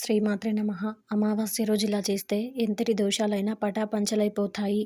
శ్రీమాత్రే నమ. అమావాస్య రోజు ఇలా చేస్తే ఎంతటి దోషాలైనా పటాపంచలైపోతాయి.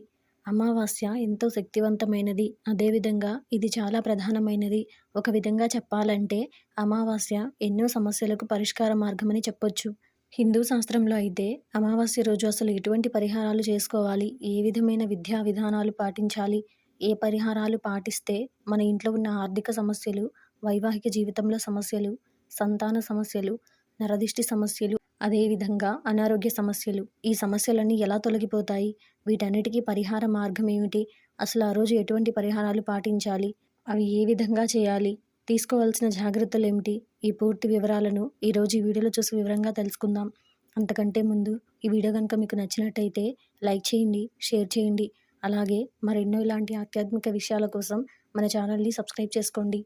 అమావాస్య ఎంతో శక్తివంతమైనది. అదేవిధంగా ఇది చాలా ప్రధానమైనది. ఒక విధంగా చెప్పాలంటే అమావాస్య ఎన్నో సమస్యలకు పరిష్కార మార్గమని చెప్పొచ్చు. హిందూ శాస్త్రంలో అయితే అమావాస్య రోజు అసలు ఎటువంటి పరిహారాలు చేసుకోవాలి? ఏ విధమైన విద్యా విధానాలు పాటించాలి? ఏ పరిహారాలు పాటిస్తే మన ఇంట్లో ఉన్న ఆర్థిక సమస్యలు వైవాహిక జీవితంలో సమస్యలు సంతాన సమస్యలు నరదిష్టి సమస్యలు అదేవిధంగా అనారోగ్య సమస్యలు. ఈ సమస్యలన్నీ ఎలా తొలగిపోతాయి? వీటన్నిటికీ పరిహార మార్గం ఏమిటి? అసలు ఆ రోజు ఎటువంటి పరిహారాలు పాటించాలి? అవి ఏ విధంగా చేయాలి? తీసుకోవాల్సిన జాగ్రత్తలు ఏమిటి? ఈ పూర్తి వివరాలను ఈరోజు ఈ వీడియోలో చూసి వివరంగా తెలుసుకుందాం. అంతకంటే ముందు ఈ వీడియో కనుక మీకు నచ్చినట్టయితే లైక్ చేయండి షేర్ చేయండి. అలాగే మరెన్నో ఇలాంటి ఆధ్యాత్మిక విషయాల కోసం మన ఛానల్ని సబ్స్క్రైబ్ చేసుకోండి.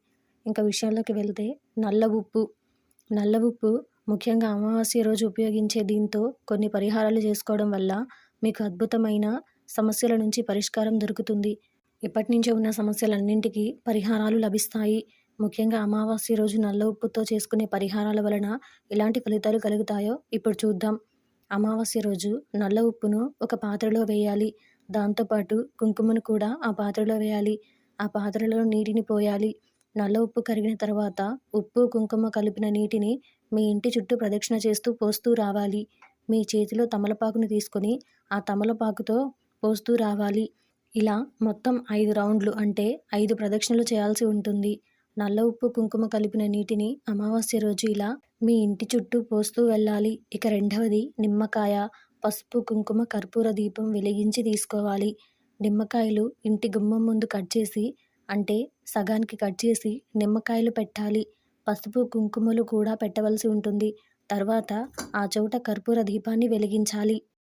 ఇంకా విషయాల్లోకి వెళ్తే నల్ల ఉప్పు. నల్ల ఉప్పు ముఖ్యంగా అమావాస్య రోజు ఉపయోగించే దీంతో కొన్ని పరిహారాలు చేసుకోవడం వల్ల మీకు అద్భుతమైన సమస్యల నుంచి పరిష్కారం దొరుకుతుంది. ఇప్పటి నుంచే ఉన్న సమస్యలన్నింటికీ పరిహారాలు లభిస్తాయి. ముఖ్యంగా అమావాస్య రోజు నల్ల ఉప్పుతో చేసుకునే పరిహారాల వలన ఎలాంటి ఫలితాలు కలుగుతాయో ఇప్పుడు చూద్దాం. అమావాస్య రోజు నల్ల ఉప్పును ఒక పాత్రలో వేయాలి. దాంతోపాటు కుంకుమను కూడా ఆ పాత్రలో వేయాలి. ఆ పాత్రలో నీటిని పోయాలి. నల్ల ఉప్పు కరిగిన తర్వాత ఉప్పు కుంకుమ కలిపిన నీటిని మీ ఇంటి చుట్టూ ప్రదక్షిణ చేస్తూ పోస్తూ రావాలి. మీ చేతిలో తమలపాకును తీసుకొని ఆ తమలపాకుతో పోస్తూ రావాలి. ఇలా మొత్తం ఐదు రౌండ్లు అంటే ఐదు ప్రదక్షిణలు చేయాల్సి ఉంటుంది. నల్ల ఉప్పు కుంకుమ కలిపిన నీటిని అమావాస్య రోజు ఇలా మీ ఇంటి చుట్టూ పోస్తూ వెళ్ళాలి. ఇక రెండవది నిమ్మకాయ పసుపు కుంకుమ కర్పూర దీపం వెలిగించి తీసుకోవాలి. నిమ్మకాయలు ఇంటి గుమ్మం ముందు కట్ చేసి అంటే సగానికి కట్ చేసి నిమ్మకాయలు పెట్టాలి. పసుపు కుంకుమలు కూడా పెట్టవలసి ఉంటుంది. తర్వాత ఆ చోట కర్పూర దీపాన్ని వెలిగించాలి.